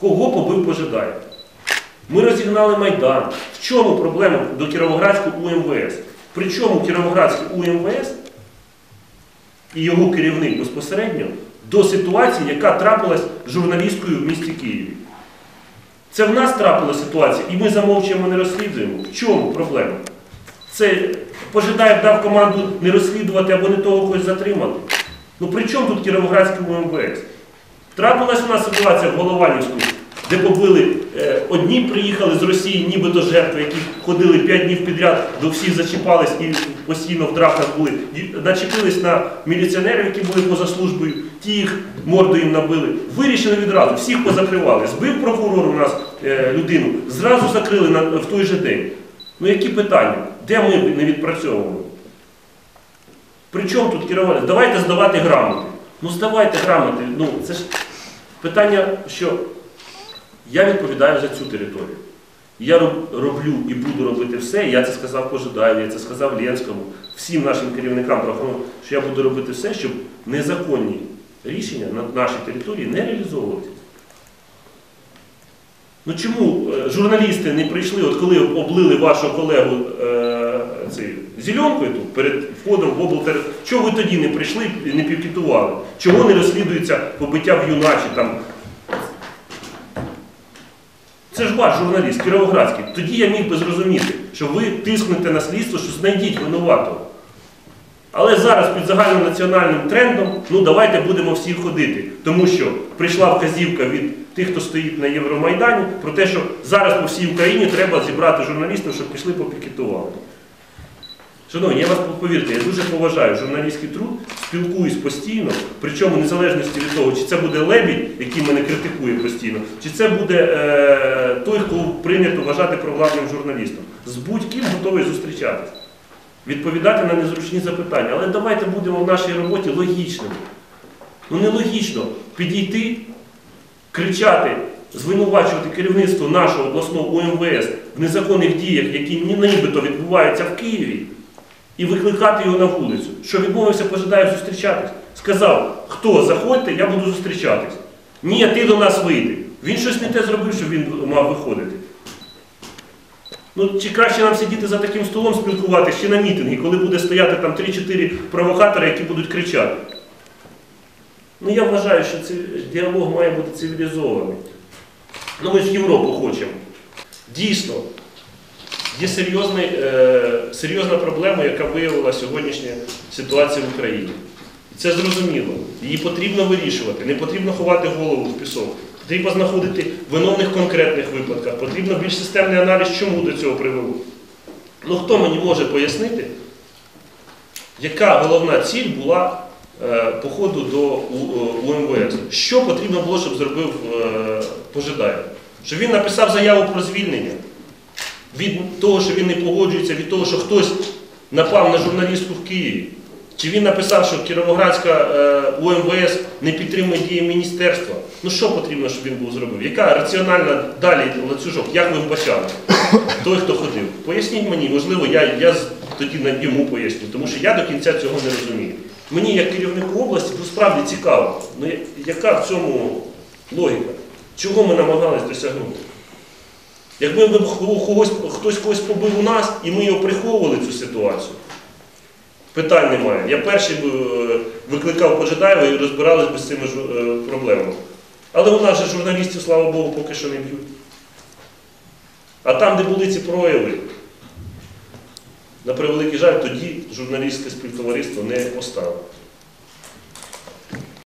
Кого побив пожидає? Ми розігнали Майдан. В чому проблема до Кіровоградського УМВС? Причому Кіровоградський УМВС і його керівник безпосередньо до ситуації, яка трапилась з журналісткою в місті Києві. Це в нас трапила ситуація, і ми замовчуємо, не розслідуємо. В чому проблема? Це Пожидаєв дав команду не розслідувати або не того когось затримати. Ну при чому тут Кіровоградський УМВС? Трапилась у нас ситуація в Голованівську, де побили е, одні приїхали з Росії, нібито жертви, які ходили 5 днів підряд, до всіх зачіпались і постійно в драках були. Начепились на міліціонерів, які були поза службою, ті їх морду їм набили. Вирішили відразу, всіх позакривали. Збив прокурор у нас е, людину, зразу закрили в той же день. Ну які питання? Де ми не відпрацьовуємо? При чому тут керувати? Давайте здавати грамоти. Ну здавайте грамоти. Ну, це ж питання, що я відповідаю за цю територію. Я роблю і буду робити все. Я це сказав Пожидаєві, я це сказав Ленському, всім нашим керівникам що я буду робити все, щоб незаконні рішення на нашій території не реалізовувалися. Ну чому е, журналісти не прийшли, от коли облили вашого колегу цей, зеленкою тут перед входом в облтер... Чого ви тоді не прийшли і не пікетували? Чого не розслідується побиття в юначі там? Це ж ваш журналіст, Кіровоградський. Тоді я міг би зрозуміти, що ви тиснете на слідство, що знайдіть винуватого. Але зараз під загальнонаціональним трендом, ну давайте будемо всі ходити. Тому що прийшла вказівка від тих, хто стоїть на Євромайдані, про те, що зараз по всій Україні треба зібрати журналістів, щоб пішли попікетували. Шановні, я вас повірте, я дуже поважаю журналістський труд, спілкуюсь постійно, причому в незалежності від того, чи це буде лебідь, який мене критикує постійно, чи це буде е, той, хто прийнято вважати провладним журналістом. З будь-ким готовий зустрічатися відповідати на незручні запитання. Але давайте будемо в нашій роботі логічними. Ну нелогічно підійти, кричати, звинувачувати керівництво нашого обласного УМВС в незаконних діях, які ні- нібито відбуваються в Києві, і викликати його на вулицю. Що відмовився, пожидає зустрічатись. Сказав, хто заходьте, я буду зустрічатись. Ні, ти до нас вийди. Він щось не те зробив, що він мав виходити. Ну, чи краще нам сидіти за таким столом спілкуватися, чи на мітингі, коли буде стояти там 3-4 провокатори, які будуть кричати? Ну, я вважаю, що цей діалог має бути цивілізований. Ну, ми ж Європу хочемо. Дійсно, є серйозний, е, серйозна проблема, яка виявила сьогоднішня ситуація в Україні. І це зрозуміло. Її потрібно вирішувати, не потрібно ховати голову в пісок. Потрібно знаходити виновних конкретних випадках, потрібно більш системний аналіз, чому до цього привело. Ну хто мені може пояснити, яка головна ціль була е, походу до е, УМВС? Що потрібно було, щоб зробив е, Пожидаєв? Щоб він написав заяву про звільнення від того, що він не погоджується, від того, що хтось напав на журналістку в Києві. Чи він написав, що Кіровоградська е, УМВС не підтримує дії міністерства? Ну що потрібно, щоб він був зробив? Яка раціональна далі ланцюжок? Як ви вбачали? Той, хто ходив? Поясніть мені, можливо, я, я тоді йому поясню, тому що я до кінця цього не розумію. Мені, як керівнику області, ну, справді цікаво, ну, яка в цьому логіка? Чого ми намагались досягнути? Якби б когось, хтось когось побив у нас, і ми його приховували цю ситуацію, питань немає. Я перший е, викликав Пожидаєва і розбирались би з цими е, проблемами. Але у нас же журналістів, слава Богу, поки що не б'ють. А там, де були ці прояви, на превеликий жаль, тоді журналістське співтовариство не поставило.